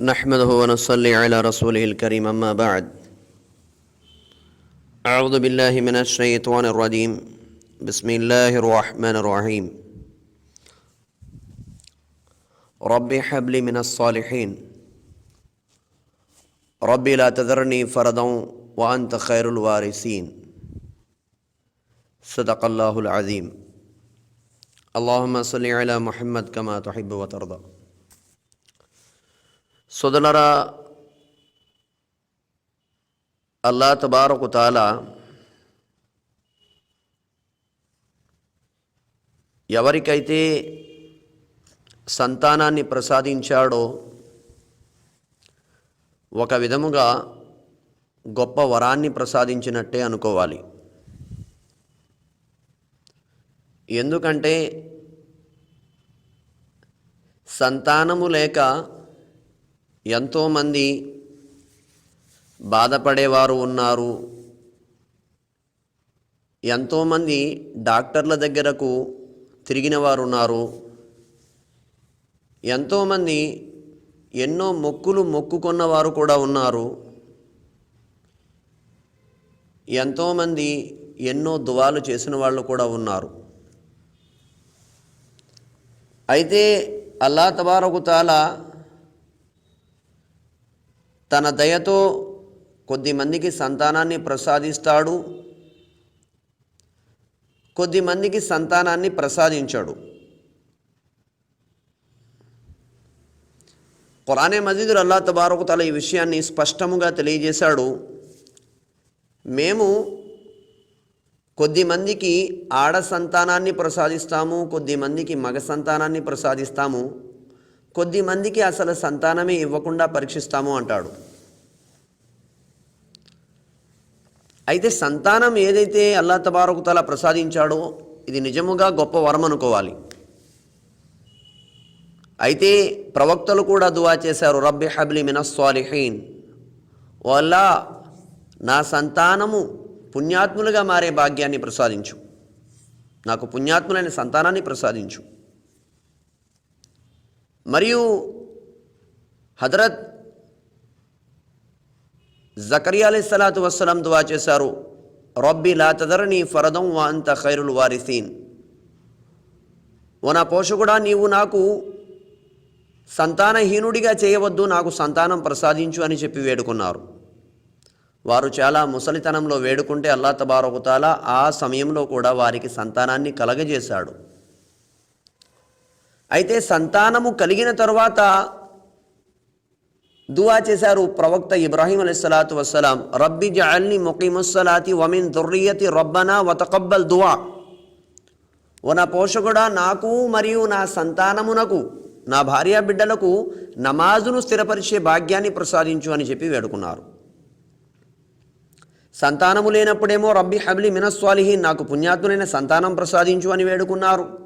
نحمده ونصلي على رسوله الكريم أما بعد. أعوذ بالله من الشيطان الرجيم. بسم الله الرحمن الرحيم. ربي حبل من الصالحين. ربي لا تذرني فردا وأنت خير الوارثين. صدق الله العظيم. اللهم صل على محمد كما تحب وترضى. సోదలరా అల్లా తబారకు తాలా ఎవరికైతే సంతానాన్ని ప్రసాదించాడో ఒక విధముగా గొప్ప వరాన్ని ప్రసాదించినట్టే అనుకోవాలి. ఎందుకంటే సంతానము లేక ఎంతోమంది బాధపడేవారు ఉన్నారు. ఎంతోమంది డాక్టర్ల దగ్గరకు తిరిగిన వారు ఉన్నారు. ఎంతోమంది ఎన్నో మొక్కులు మొక్కుకున్న వారు కూడా ఉన్నారు. ఎంతోమంది ఎన్నో దువాలు చేసిన వాళ్ళు కూడా ఉన్నారు. అయితే అల్లా తబారకు తాలా తన దయతో కొద్దిమందికి సంతానాన్ని ప్రసాదిస్తాడు. కొద్దిమందికి సంతానాన్ని ప్రసాదించాడు. ఖురానే మజీదులు అల్లా తబారకు తల ఈ విషయాన్ని స్పష్టముగా తెలియజేశాడు. మేము కొద్దిమందికి ఆడ సంతానాన్ని ప్రసాదిస్తాము కొద్దిమందికి మగ సంతానాన్ని ప్రసాదిస్తాము. కొద్దిమందికి అసలు సంతానమే ఇవ్వకుండా పరీక్షిస్తాము అంటాడు. అయితే సంతానం ఏదైతే అల్లా తబారకుతల ప్రసాదించాడో ఇది నిజముగా గొప్ప వరం అనుకోవాలి. అయితే ప్రవక్తలు కూడా దువా చేశారు రబ్బి హబ్లి మినస్వాలిహీన్ వల్ల నా సంతానము పుణ్యాత్ములుగా మారే భాగ్యాన్ని ప్రసాదించు. నాకు పుణ్యాత్ములైన సంతానాన్ని ప్రసాదించు. మరియు హజరత్ జకరియా అలీ సలాతు దువా చేశారు. రబ్బి లా తదరని ఫరదం వా అంత ఖైరుల్ వారిసీన్. ఓ నా పోషకుడా నీవు నాకు సంతానహీనుడిగా చేయవద్దు నాకు సంతానం ప్రసాదించు అని చెప్పి వేడుకున్నారు. వారు చాలా ముసలితనంలో వేడుకుంటే అల్లా తబారకుతాలా ఆ సమయంలో కూడా వారికి సంతానాన్ని కలగజేశాడు. అయితే సంతానము కలిగిన తరువాత దువా చేశారు ప్రవక్త ఇబ్రాహీం అలైహిస్సలాతు వస్సలాం. రబ్బి జఅల్ని ముఖీముస్సలాతి వమిన్ దుర్రియతి రబ్బనా వతకబ్బల్ దువా. ఓ నా పోషకుడా నాకు మరియు నా సంతానమునకు నా భార్య బిడ్డలకు నమాజును స్థిరపరిచే భాగ్యాన్ని ప్రసాదించు అని చెప్పి వేడుకున్నారు. సంతానము లేనప్పుడేమో రబ్బి హబ్లి మినస్వాలిహి నాకు పుణ్యాత్ములైన సంతానం ప్రసాదించు అని వేడుకున్నారు.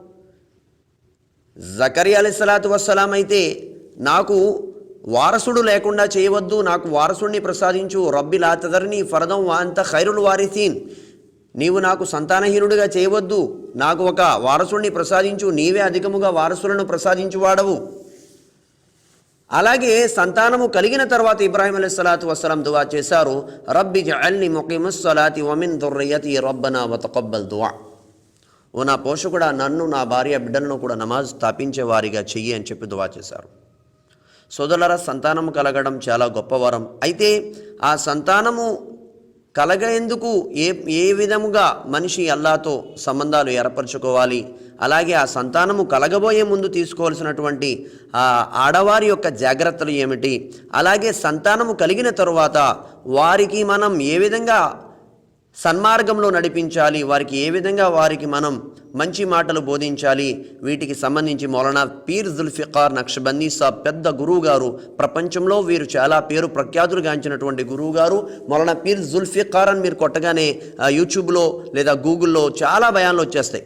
జకరి అలీసలాతు వస్సలాం అయితే నాకు వారసుడు లేకుండా చేయవద్దు నాకు వారసుడిని ప్రసాదించు రబ్బి లాతదర్ని ఫరదం అంత ఖైరుల్ వారిసీన్. నీవు నాకు సంతానహీనుడిగా చేయవద్దు నాకు ఒక వారసుడిని ప్రసాదించు నీవే అధికముగా వారసులను ప్రసాదించువాడవు. అలాగే సంతానము కలిగిన తర్వాత ఇబ్రాహీం అలీ సలాతు వసలం దువా చేశారు రబ్బి జల్ని ముఖిముస్సలాతి వమిన్ దుర్రయతి రబ్బనా వతకబ్బల్ దువా. ఓ నా పోషకుడా నన్ను నా భార్య బిడ్డలను కూడా నమాజ్ స్థాపించే వారిగా చెయ్యి అని చెప్పి దువా చేశారు. సోదరులరా సంతానము కలగడం చాలా గొప్ప వరం. అయితే ఆ సంతానము కలగేందుకు ఏ ఏ విధముగా మనిషి అల్లాతో సంబంధాలు ఏర్పరచుకోవాలి? అలాగే ఆ సంతానము కలగబోయే ముందు తీసుకోవాల్సినటువంటి ఆ ఆడవారి యొక్క జాగ్రత్తలు ఏమిటి? అలాగే సంతానము కలిగిన తరువాత వారికి మనం ఏ విధంగా సన్మార్గంలో నడిపించాలి. వారికి ఏ విధంగా వారికి మనం మంచి మాటలు బోధించాలి? వీటికి సంబంధించి మౌలానా పీర్ జుల్ఫికార్ నక్షబందీ సాబ్ పెద్ద గురువు గారు ప్రపంచంలో వీరు చాలా పేరు ప్రఖ్యాతులుగాంచినటువంటి గురువు గారు మౌలానా పీర్ జుల్ఫికార్ అని మీరు కొట్టగానే యూట్యూబ్లో లేదా గూగుల్లో చాలా భయాలు వచ్చేస్తాయి.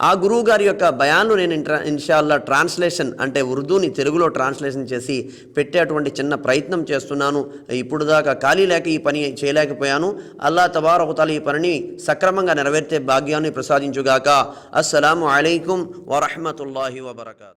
ఆ గురువు గారి యొక్క భయాన్ని నేను ఇంట్రా ఇన్షాల్లా ట్రాన్స్లేషన్ అంటే ఉర్దూని తెలుగులో ట్రాన్స్లేషన్ చేసి పెట్టేటువంటి చిన్న ప్రయత్నం చేస్తున్నాను. ఇప్పుడు దాకా ఖాళీ లేక ఈ పని చేయలేకపోయాను. అల్లా తబారకుతాల ఈ పనిని సక్రమంగా నెరవేర్చే భాగ్యాన్ని ప్రసాదించుగాక. అస్సలాము అలైకుం వరహమతుల్లాహి వబర్కాతు.